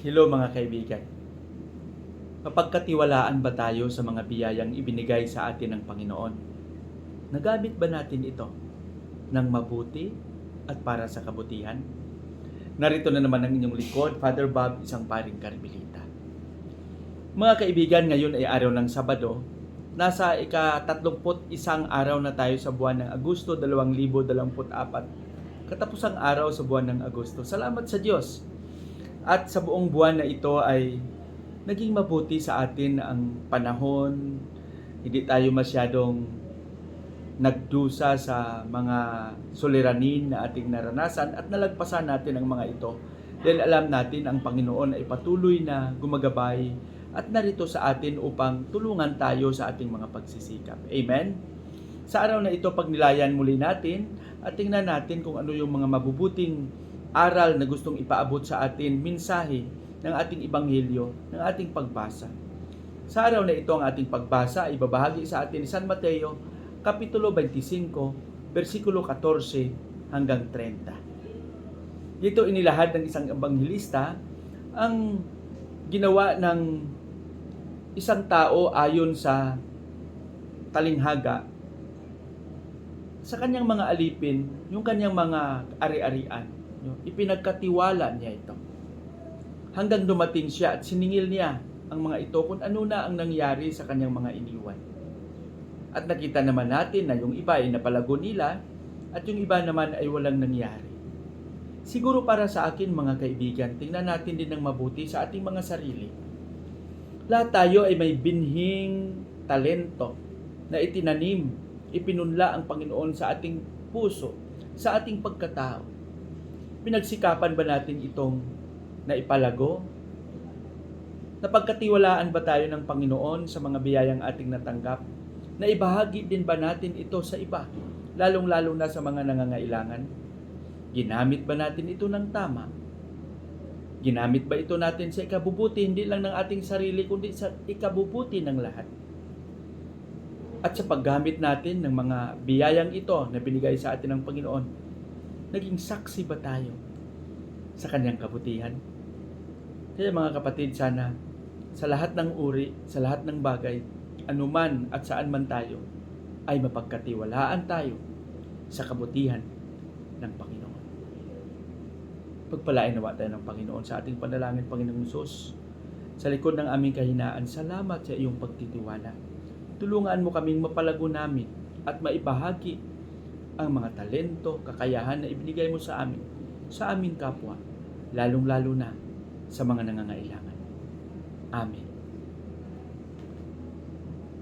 Hello mga kaibigan. Mapagkatiwalaan ba tayo sa mga biyayang ibinigay sa atin ng Panginoon? Nagamit ba natin ito ng mabuti at para sa kabutihan? Narito na naman ang inyong likod, Father Bob, isang paring karmelita. Mga kaibigan, ngayon ay araw ng Sabado. Nasa ika-31 araw na tayo sa buwan ng Agosto 2024. Katapusang araw sa buwan ng Agosto. Salamat sa Diyos at sa buong buwan na ito ay naging mabuti sa atin ang panahon. Hindi tayo masyadong nagdusa sa mga suliranin na ating naranasan at nalagpasan natin ang mga ito dahil alam natin ang Panginoon ay patuloy na gumagabay at narito sa atin upang tulungan tayo sa ating mga pagsisikap. Amen? Sa araw na ito, pagnilayan muli natin at tingnan natin kung ano yung mga mabubuting aral na gustong ipaabot sa atin, mensahe ng ating ebanghelyo, ng ating pagbasa. Sa araw na ito ang ating pagbasa ay babahagi sa atin ni San Mateo, Kapitulo 25, versikulo 14 hanggang 30. Dito inilahad ng isang ebanghelista ang ginawa ng isang tao ayon sa talinghaga sa kanyang mga alipin, yung kanyang mga ari-arian? Ipinagkatiwala niya ito. Hanggang dumating siya at siningil niya ang mga ito kung ano na ang nangyari sa kanyang mga iniwan. At nakita naman natin na yung iba ay napalago nila at yung iba naman ay walang nangyari. Siguro para sa akin mga kaibigan, tingnan natin din ng mabuti sa ating mga sarili. Lahat tayo ay may binhing talento na itinanim, ipinunla ang Panginoon sa ating puso, sa ating pagkatao pinagsikapan ba natin itong naipalago? Napagkatiwalaan ba tayo ng Panginoon sa mga biyayang ating natanggap? Naibahagi din ba natin ito sa iba, lalong-lalo na sa mga nangangailangan? Ginamit ba natin ito ng tama? Ginamit ba ito natin sa ikabubuti hindi lang ng ating sarili kundi sa ikabubuti ng lahat? At sa paggamit natin ng mga biyayang ito na binigay sa atin ng Panginoon, naging saksi ba tayo sa kanyang kabutihan? Kaya mga kapatid, sana sa lahat ng uri, sa lahat ng bagay, anuman at saan man tayo, ay mapagkatiwalaan tayo sa kabutihan ng Panginoon. Pagpalain nawa tayo ng Panginoon sa ating panalangin, Panginoong Sus. Sa likod ng aming kahinaan, salamat sa iyong pagtitiwala. Tulungan mo kaming mapalago namin at maibahagi ang mga talento, kakayahan na ibinigay mo sa amin, sa aming kapwa, lalong-lalo na sa mga nangangailangan. Amen.